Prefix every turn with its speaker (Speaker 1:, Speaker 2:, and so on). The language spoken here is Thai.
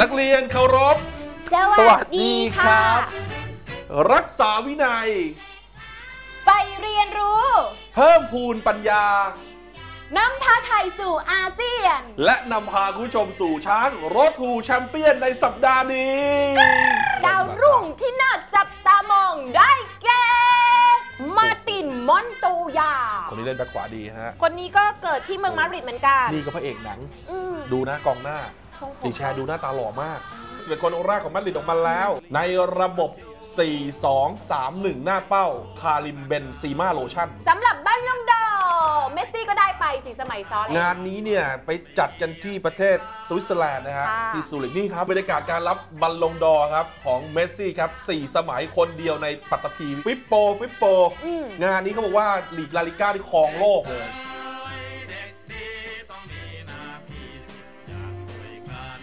Speaker 1: นักเรียนเคารพ
Speaker 2: ส
Speaker 1: สวั
Speaker 2: วั
Speaker 1: ส
Speaker 2: ส
Speaker 1: ดี
Speaker 2: ดี
Speaker 1: ครั
Speaker 2: ค่ะ
Speaker 1: บรักษาวินัย
Speaker 2: ไปเรียนรู้
Speaker 1: เพิ่มพูนปัญญา
Speaker 2: น้ำพาไทยสู่อาเซียน
Speaker 1: และนำพาคุณผู้ชมสู่ช้างรถทูแชมเปี้ยนในสัปดาห์นี้
Speaker 2: ดาวรุ่งที่น่าจับตามองได้แก่มาร์ตินมอนโตยา
Speaker 1: คนนี้เล่นแบ็คขวาดีฮะ
Speaker 2: คนนี้ก็เกิดที่เมืองมาดริดเหมือนกัน
Speaker 1: นี่ก็พระเอกหนัง
Speaker 2: อืม
Speaker 1: ดูนะกองหน้า
Speaker 2: ทรงผม
Speaker 1: ดีแชร์ดูหน้าตาหล่อมาก11คนแรกของมาดริดออกมาแล้ว ในระบบ 4-2-3-1 หน้าเป้า คาริมเบนซีมาโลชั่น
Speaker 2: สำหรับบ้านยองดอร์เมสซี่ก็ได้ไปสีสมัยซ้อนเลย
Speaker 1: งานนี้เนี่ยไปจัดกันที่ประเทศสวิตเซอร์แลนด์นะฮะ
Speaker 2: ค่ะ
Speaker 1: ที่ซูริกนี่ครับบรรยากาศการรับบัลลงดอร์ครับ ของเมสซี่ครับ 4 สมัยคนเดียวในปัตตภีฟิปโป ฟิปโป
Speaker 2: อืม
Speaker 1: งานนี้เขาบอกว่าลีกลาลิก้าที่ครองโลกเลย